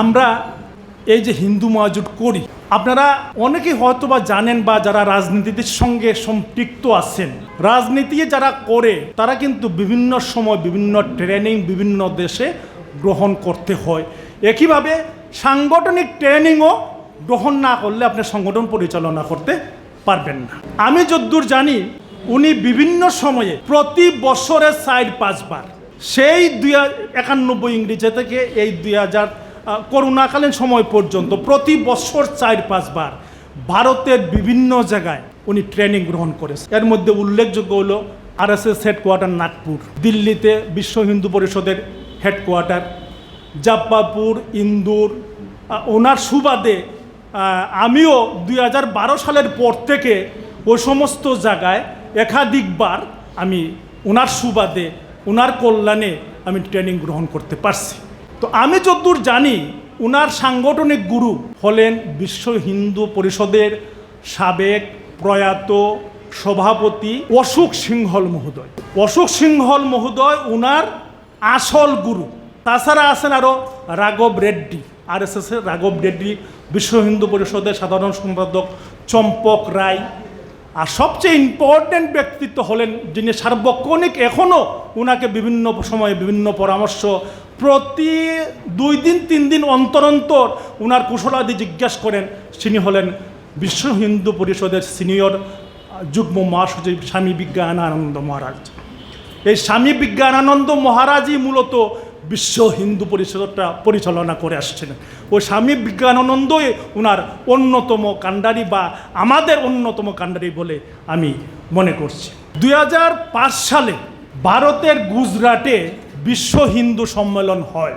আমরা এই যে হিন্দু মহাজোট করি, আপনারা অনেকেই হয়তো বা জানেন বা যারা রাজনীতির সঙ্গে সম্পৃক্ত আছেন, রাজনীতি যারা করে, তারা কিন্তু বিভিন্ন সময় বিভিন্ন ট্রেনিং বিভিন্ন দেশে গ্রহণ করতে হয়। একইভাবে সাংগঠনিক ট্রেনিংও গ্রহণ না করলে আপনি সংগঠন পরিচালনা করতে পারবেন না। আমি যদ্দূর জানি, উনি বিভিন্ন সময়ে প্রতি বছরে সাইড পাঁচবার, সেই দুই একানব্বই ইংরেজি থেকে এই দুই হাজার করোনাকালীন সময় পর্যন্ত প্রতি বছর চার পাঁচবার ভারতের বিভিন্ন জায়গায় উনি ট্রেনিং গ্রহণ করেছে এর মধ্যে উল্লেখযোগ্য হলো R S S headquarter Nagpur, দিল্লিতে বিশ্ব হিন্দু পরিষদের হেডকোয়ার্টার জাপ্পাপুর ইন্দুর ওনার সুবাদে আমিও দুই হাজার বারো সালের পর থেকে ওই সমস্ত জায়গায় একাধিকবার আমি ওনার সুবাদে, ওনার কল্যাণে আমি ট্রেনিং গ্রহণ করতে পারছি। তো আমি যতদূর জানি, উনার সাংগঠনিক গুরু হলেন বিশ্ব হিন্দু পরিষদের সাবেক প্রয়াত সভাপতি অশোক সিংহল মহোদয়। অশোক সিংহল মহোদয় ওনার আসল গুরু। তাছাড়া আছেন আরও রাঘব রেড্ডি আর এস এস রাঘব রেড্ডি, বিশ্ব হিন্দু পরিষদের সাধারণ সম্পাদক চম্পক রায়। আর সবচেয়ে ইম্পর্ট্যান্ট ব্যক্তিত্ব হলেন যিনি সার্বক্ষণিক এখনও ওনাকে বিভিন্ন সময়ে বিভিন্ন পরামর্শ প্রতি দুই দিন, তিন দিন অন্তর অন্তর ওনার কুশলাদি জিজ্ঞাসা করেন। তিনি হলেন বিশ্ব হিন্দু পরিষদের সিনিয়র যুগ্ম মহাসচিব স্বামী বিজ্ঞানানন্দ মহারাজ। এই স্বামী বিজ্ঞানানন্দ মহারাজই মূলত বিশ্ব হিন্দু পরিষদটা পরিচালনা করে আসছেন। ওই স্বামী বিজ্ঞানানন্দই ওনার অন্যতম কাণ্ডারি বা আমাদের অন্যতম কাণ্ডারি বলে আমি মনে করছি। দু হাজার পাঁচ সালে ভারতের গুজরাটে বিশ্ব হিন্দু সম্মেলন হয়।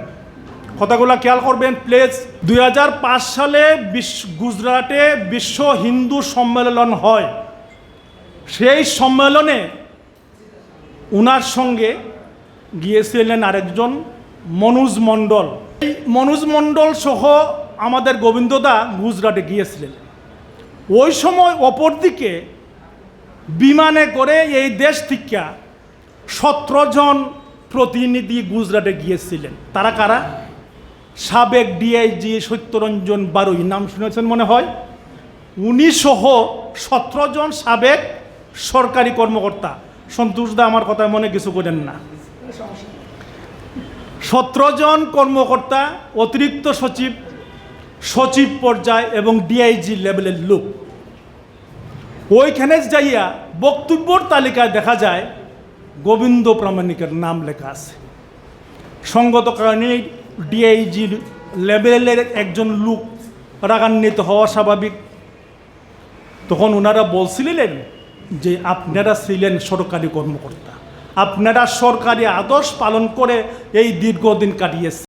কথাগুলো খেয়াল করবেন প্লেজ দু হাজার পাঁচ সালে বিশ্ব গুজরাটে বিশ্ব হিন্দু সম্মেলন হয়। সেই সম্মেলনে উনার সঙ্গে গিয়েছিলেন আরেকজন মনোজ মণ্ডল। মনোজ মণ্ডল সহ আমাদের গোবিন্দদা গুজরাটে গিয়েছিলেন। ওই সময় অপরদিকে বিমানে করে এই দেশ থেকে সতেরো জন প্রতিনিধি গুজরাটে গিয়েছিলেন। তারা কারা? সাবেক ডিআইজি সত্যরঞ্জন বারুই, নাম শুনেছেন মনে হয়? উনি সহ সতেরো জন সাবেক সরকারি কর্মকর্তা। সন্তোষদা আমার কথা মনে কিছু করেন না। সতেরো জন কর্মকর্তা, অতিরিক্ত সচিব সচিব পর্যায় এবং ডিআইজি লেভেলের লোক। ওইখানে যাইয়া বক্তব্যর তালিকায় দেখা যায় গোবিন্দ প্রামাণিকের নাম লেখা আছে। সঙ্গত কারণে ডিআইজির লেভেলের একজন লোক রাগান্বিত হওয়া স্বাভাবিক। তখন ওনারা বলছিলেন যে, আপনারা ছিলেন সরকারি কর্মকর্তা। আপনারা সরকারি আদর্শ পালন করে এই দীর্ঘদিন কাটিয়েছে